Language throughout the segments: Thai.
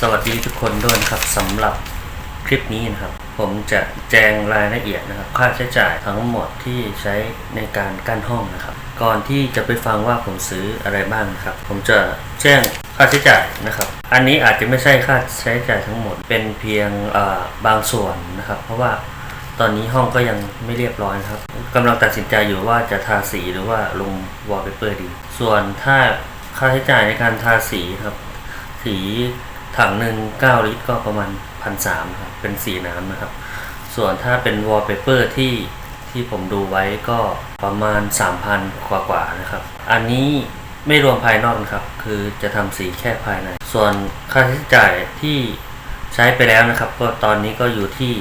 สวัสดีทุกคนด้วยนะครับสำหรับคลิปนี้นะครับ ผมจะแจงรายละเอียดนะครับ ค่าใช้จ่ายทั้งหมดที่ใช้ในการกั้นห้องนะครับ ก่อนที่จะไปฟังว่าผมซื้ออะไรบ้างนะครับ ผมจะแจ้งค่าใช้จ่ายนะครับ อันนี้อาจจะไม่ใช่ค่าใช้จ่ายทั้งหมดเป็นเพียงบางส่วนนะครับ เพราะว่าตอนนี้ห้องก็ยังไม่เรียบร้อยนะครับกำลังตัดสินใจอยู่ว่าจะทาสีหรือว่าลงวอลเปเปอร์ดี ส่วนถ้าค่าใช้จ่ายในการทาสีครับสี ถังหนึ่ง9ลิตรก็ประมาณพันสามครับเป็นสีน้ำนะครับ ส่วนถ้าเป็นวอลเปเปอร์ที่ที่ผมดูไว้ก็ประมาณ 3,000 กว่ากว่านะครับ อันนี้ไม่รวมภายนอกนะครับ คือจะทำสีแค่ภายใน ส่วนค่าใช้จ่ายที่ใช้ไปแล้วนะครับ ก็ตอนนี้ก็อยู่ที่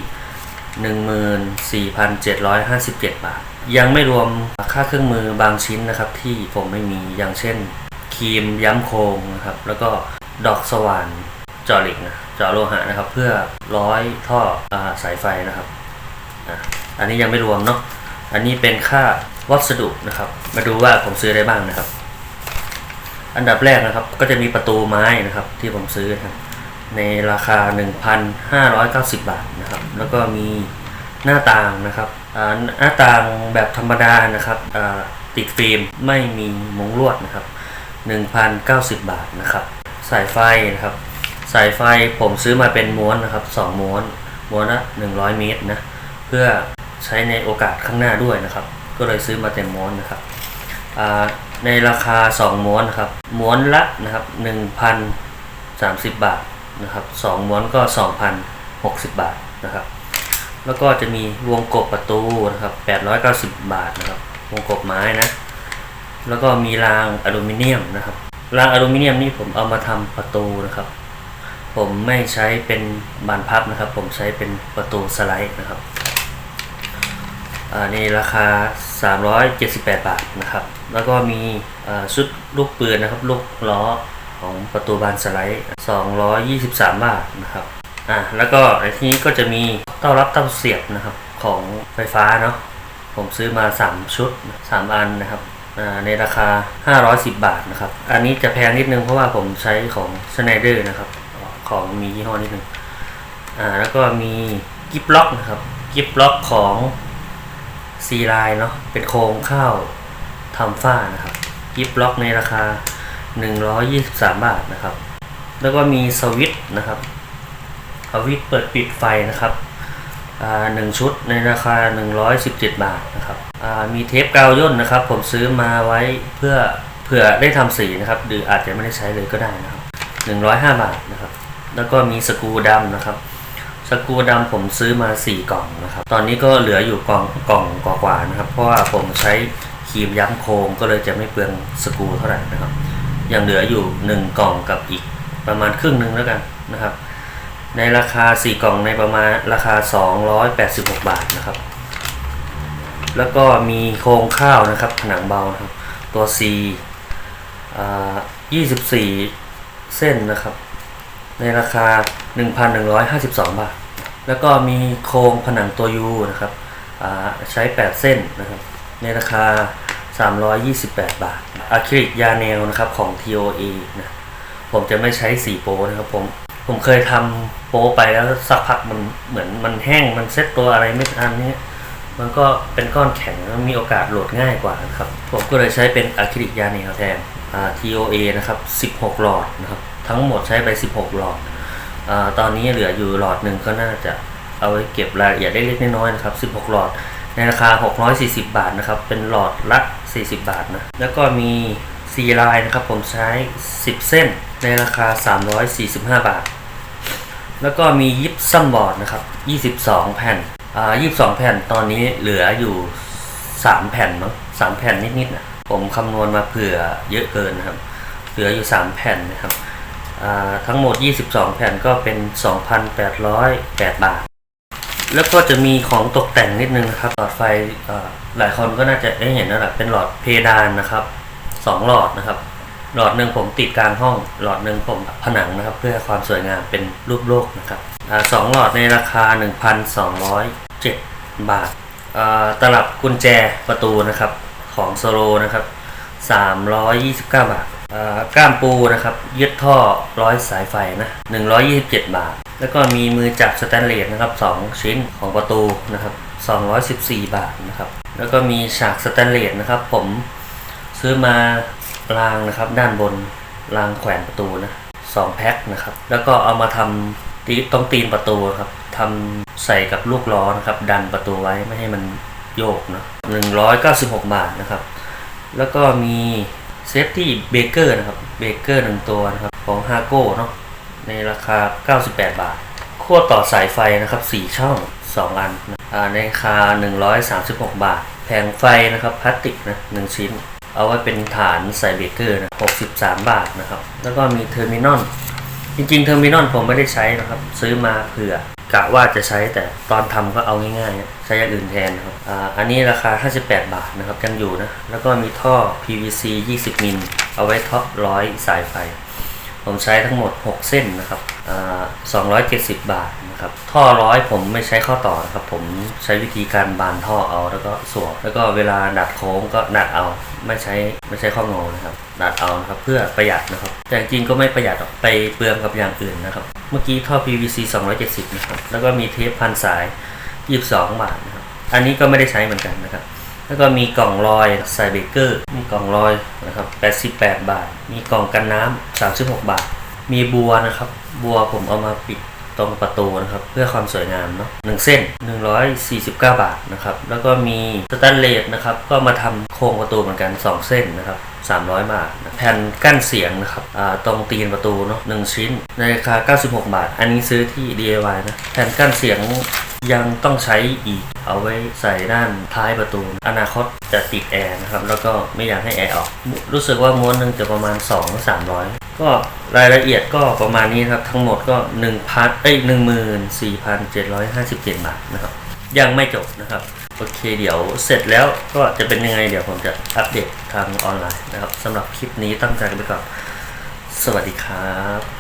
14,757 บาท ยังไม่รวมค่าเครื่องมือบางชิ้นนะครับ ที่ผมไม่มีอย่างเช่นครีมย้ำโครงนะครับ แล้วก็ดอกสว่าน จาะเหล็กนะจาะโลหะนะครับ เพื่อร้อยท่ออสายไฟนะครับอันนี้ยังไม่รวมเนาะอันนี้เป็นค่าวัสดุนะครับ มาดูว่าผมซื้อได้บ้างนะครับ อันดับแรกนะครับก็จะมีประตูไม้นะครับ ที่ผมซื้อนะครับในราคา 1,590 บาทนะครับ แล้วก็มีหน้าต่างนะครับหน้าต่างแบบธรรมดานะครับติดฟิล์มไม่มีมุ้งลวดนะครับ1,090 บาทนะครับ สายไฟนะครับ สายไฟผมซื้อมาเป็นม้วนนะครับ2ม้วน ม้วนละ100 เมตรนะ เพื่อใช้ในโอกาสข้างหน้าด้วยนะครับ ก็เลยซื้อมาเต็มม้วนนะครับในราคา 2 ม้วนนะครับ ม้วนละนะครับ1,030 บาทนะครับ2ม้วนก็ 2,060 บาทนะครับ แล้วก็จะมีวงกบประตูนะครับ 890 บาทนะครับ วงกบไม้นะ แล้วก็มีรางอลูมิเนียมนะครับ รางอลูมิเนียมนี่ผมเอามาทำประตูนะครับ ผมไม่ใช้เป็นบานพับนะครับ ผมใช้เป็นประตูสไลด์นะครับอ่าในราคา 378 บาทนะครับ แล้วก็มีชุดลูกปืนนะครับ ลูกล้อของประตูบานสไลด์ 223 บาทนะครับอ่าแล้วก็ในที่นี้ก็จะมีเต้ารับเต้าเสียบนะครับของไฟฟ้าเนาะผมซื้อมา 3 ชุด 3 อันนะครับอ่าในราคา 510 บาทนะครับ อันนี้จะแพงนิดนึงเพราะว่าผมใช้ของชไนเดอร์นะครับ ของมียี่ห้อนิดนึงอ่าแล้วก็มีกิฟล็อกนะครับกิฟล็อกของซีไลน์เนาะเป็นโครงข้าวทำฝ้านะครับกิฟล็อกในราคา 123 บาทนะครับ แล้วก็มีสวิตนะครับสวิตเปิดปิดไฟนะครับอ่าหนึ่งชุดในราคา 117 บาทนะครับอ่ามีเทปกาวย่นนะครับ ผมซื้อมาไว้เพื่อเผื่อได้ทำสีนะครับหรืออาจจะไม่ได้ใช้เลยก็ได้นะครับ 105 บาทนะครับ แล้วก็มีสกูดำนะครับสกูดำผมซื้อมา 4 กล่องนะครับ ตอนนี้ก็เหลืออยู่กล่องกล่องกว่าๆนะครับ เพราะว่าผมใช้ครีมย้ำโครงก็เลยจะไม่เปลืองสกูเท่าไหร่นะครับ ยังเหลืออยู่ 1 กล่องกับอีกประมาณครึ่งหนึงแล้วกันนะครับ ในราคา 4 กล่องในประมาณราคา 286 บาทนะครับ แล้วก็มีโครงข้าวนะครับ ผนังเบานะครับ ตัว C อ่า24 เส้นนะครับ ในราคา 1,152 บาท แล้วก็มีโครงผนังตัว U นะครับใช้ 8 เส้นนะครับ ในราคา 328 บาทอะคริลิกยาแนวนะครับของ TOA นะผมจะไม่ใช้สีโป้นะครับผมผมเคยทำโป้ไปแล้วสักพักมันเหมือนมันแห้งมันเซ็ตตัวอะไรไม่ทันเนี่ยมันก็เป็นก้อนแข็งมีโอกาสโหลดง่ายกว่านะครับ ผมก็เลยใช้เป็นอะคริลิกยาแนวแทน TOA นะครับ 16 หลอดนะครับ ทั้งหมดใช้ไป 16 หลอดอตอนนี้เหลืออยู่หลอดหนึ่งก็น่าจะเอาไว้เก็บรายละเอียดได้เล็กน้อยๆนะครับ 16 หลอดในราคา 640 บาทนะครับ เป็นหลอดละ 40 บาทนะ แล้วก็มีซีไลน์นะครับ ผมใช้ 10 เส้นในราคา 345 บาท แล้วก็มียิปซัมบอร์ดนะครับ 22 แผ่น อ่า 22 แผ่น ตอนนี้เหลืออยู่ 3 แผ่นมั้ง3แผ่นนิดๆนะผมคำนวณมาเผื่อเยอะเกินนะครับ เหลืออยู่ 3 แผ่นนะครับ ทั้งหมด 22 แผ่นก็เป็น 2,808 บาท แล้วก็จะมีของตกแต่งนิดนึงนะครับ หลอดไฟหลายคนก็น่าจะได้เห็นแล้วแหละเป็นหลอดเพดานนะครับสองหลอดนะครับ หลอดหนึ่งผมติดกลางห้อง หลอดหนึ่งผมผนังนะครับ เพื่อความสวยงามเป็นรูปโลกนะครับอสองหลอดในราคา 1,207 บาท ตลับกุญแจประตูนะครับของโซโลนะครับ 329 บาท ก้ามปูนะครับยึดท่อร้อยสายไฟนะ127 บาท แล้วก็มีมือจับสแตนเลสนะครับ2ชิ้นของประตูนะครับ214 บาทนะครับแล้วก็มีฉากสแตนเลสนะครับ ผมซื้อมารางนะครับด้านบนรางแขวนประตูนะสองแพ็คนะครับ แล้วก็เอามาทำตีตรงตีนประตูครับทำใส่กับลูกล้อนะครับ ดันประตูไว้ไม่ให้มันโยกเนาะ196 บาทนะครับ แล้วก็มี เซฟตี้เบเกอร์นะครับเบเกอร์หนึ่งตัวนะครับของฮาโก้เนาะในราคา 98 บาทขั้วต่อสายไฟนะครับ 4 ช่อง 2 อันนะอ่าในราคา 136 บาท แผงไฟนะครับพลาสติกนะ1ชิ้น เอาไว้เป็นฐานใส่เบเกอร์นะ63 บาทนะครับ แล้วก็มีเทอร์มินอลจริงๆเทอร์มินอลผมไม่ได้ใช้นะครับ ซื้อมาเผื่อ กะว่าจะใช้แต่ตอนทำก็เอาง่ายๆ ใช้อย่างอื่นแทนนะครับออันนี้ราคา 58 บาทนะครับยังอยู่นะ แล้วก็มีท่อ PVC 20 มิล เอาไว้ท่อร้อยสายไฟ ผมใช้ทั้งหมด 6 เส้นนะครับอ่า270 บาทนะครับ ท่อร้อยผมไม่ใช้ข้อต่อนะครับ ผมใช้วิธีการบานท่อเอาแล้วก็สวมแล้วก็เวลาดัดโค้งก็ดัดเอา ไม่ใช้ไม่ใช้ข้องอนะครับดัดเอานะครับเพื่อประหยัดนะครับ แต่จริงๆก็ไม่ประหยัดหรอกไปเปลืองกับอย่างอื่นนะครับ เมื่อกี้ท่อ PVC 270นะครับแล้วก็มีเทปพันสาย 22 บาทนะครับอันนี้ก็ไม่ได้ใช้เหมือนกันนะครับ แล้วก็มีกล่องลอยใส่เบเกอร์มีกล่องลอยนะครับ88 บาท มีกล่องกันน้ำ36 บาท มีบัวนะครับ บัวผมเอามาปิด ตรงประตูนะครับ เพื่อความสวยงามเนาะหนึ่งเส้น 149 บาทนะครับ แล้วก็มีสแตนเลสนะครับ ก็มาทำโครงประตูเหมือนกัน 2 เส้นนะครับ300 บาท แผ่นกั้นเสียงนะครับตรงตีนประตูเนาะหนึ่งชิ้นในราคา 96 บาท อันนี้ซื้อที่ DIY นะ แผ่นกั้นเสียง ยังต้องใช้อีกเอาไว้ใส่ด้านท้ายประตู อนาคตจะติดแอร์นะครับ แล้วก็ไม่อยากให้แอร์ออก รู้สึกว่าม้วนหนึ่งจะประมาณ 2 300 ก็รายละเอียดก็ประมาณนี้ครับ ทั้งหมดก็1พันเอ้ย14,757บาทนะครับ ยังไม่จบนะครับ โอเคเดี๋ยวเสร็จแล้วก็จะเป็นยังไงเดี๋ยวผมจะอัปเดตทางออนไลน์นะครับสำหรับคลิปนี้ตั้งใจกันไปก่อน สวัสดีครับ